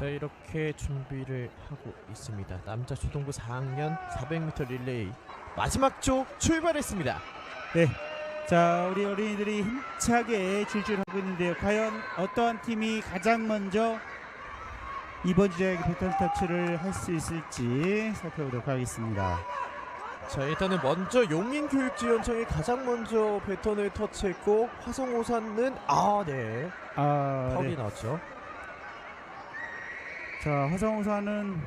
자 이렇게 준비를 하고 있습니다. 남자 초등부 4학년 400m 릴레이 마지막 쪽 출발했습니다. 자, 우리 어린이들이 힘차게 질주하고 있는데요. 과연 어떠한 팀이 가장 먼저 이번 주자에게 배턴 터치를 할 수 있을지 살펴보도록 하겠습니다. 자 일단은 먼저 용인교육지원청이 가장 먼저 배턴을 터치했고 화성오산은 아네 아, 파울이 네. 나왔죠. 자, 화성호사는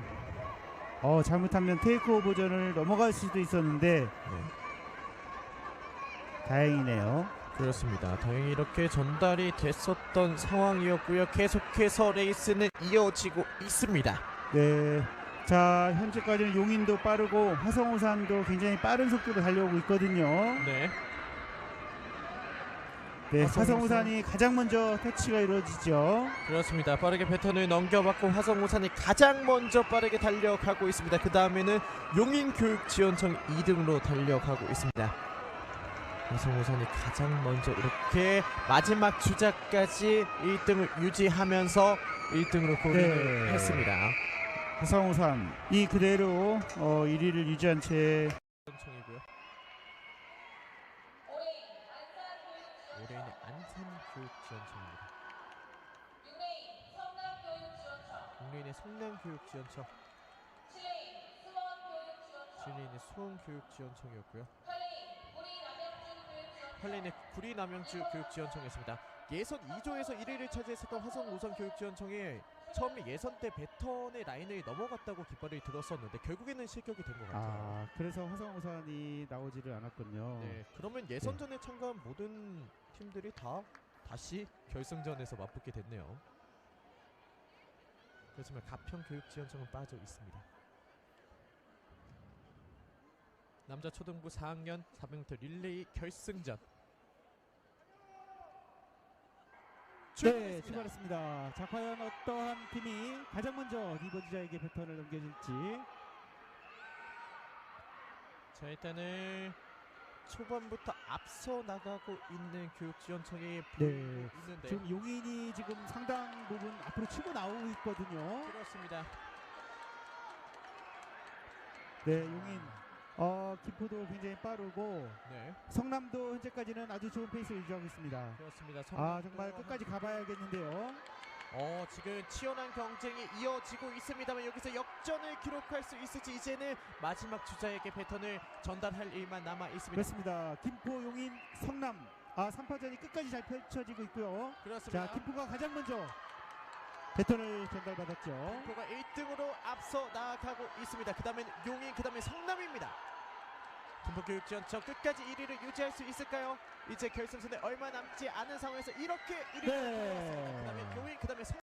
어, 잘못하면 테이크오 버전을 넘어갈 수도 있었는데 네. 다행이네요. 그렇습니다. 다행히 이렇게 전달이 됐었던 상황이었고요. 계속해서 레이스는 이어지고 있습니다. 네. 자, 현재까지는 용인도 빠르고 화성호산도 굉장히 빠른 속도로 달려오고 있거든요. 네. 네, 화성호산. 화성호산이 가장 먼저 터치가 이루어지죠. 그렇습니다. 빠르게 배턴을 넘겨받고 화성호산이 가장 먼저 빠르게 달려가고 있습니다. 그 다음에는 용인교육지원청 2등으로 달려가고 있습니다. 화성호산이 가장 먼저 이렇게 마지막 주자까지 1등을 유지하면서 1등으로 골인을 네. 했습니다. 화성호산 이 그대로 어, 1위를 유지한 채 청이고요. 올해는 안산교육지원청입니다. 국내인의 성남교육지원청, 진리인의 수원교육지원청이었고요. 팔레인의 구리남양주 교육지원청이었습니다. 예선 2조에서 1위를 차지했었던 화성 우선 교육지원청이 처음에 예선 때 배턴의 라인을 넘어갔다고 깃발을 들었었는데 결국에는 실격이 된 것 같아요. 아, 그래서 화성호산이 나오지를 않았군요. 네, 그러면 예선전에 참가한 모든 팀들이 다 다시 결승전에서 맞붙게 됐네요. 그렇지만 가평 교육지원청은 빠져 있습니다. 남자 초등부 4학년 400m 릴레이 결승전. 네, 출발했습니다. 자, 과연 어떠한 팀이 가장 먼저 이번 주자에게 배턴을 넘겨줄지. 자 일단은 초반부터 앞서 나가고 있는 교육지원청이 네. 있는데 지금 용인이 지금 상당 부분 앞으로 치고 나오고 있거든요. 그렇습니다. 네, 용인. 어, 김포도 굉장히 빠르고 네, 성남도 현재까지는 아주 좋은 페이스를 유지하고 있습니다. 그렇습니다. 아, 정말 끝까지 가봐야겠는데요. 어 지금 치열한 경쟁이 이어지고 있습니다만 여기서 역전을 기록할 수 있을지 이제는 마지막 주자에게 배턴을 전달할 일만 남아 있습니다. 그렇습니다. 김포, 용인, 성남. 아, 3파전이 끝까지 잘 펼쳐지고 있고요. 그렇습니다. 자, 김포가 가장 먼저 배턴을 전달받았죠. 김포가 1등으로 앞서 나아가고 있습니다. 그 다음엔 용인, 그 다음에 성남입니다. 김포교육지원청 끝까지 1위를 유지할 수 있을까요? 이제 결승선에 얼마 남지 않은 상황에서 이렇게 1위가 네. 들어왔습니다. 그다음에 용인, 그 다음에 성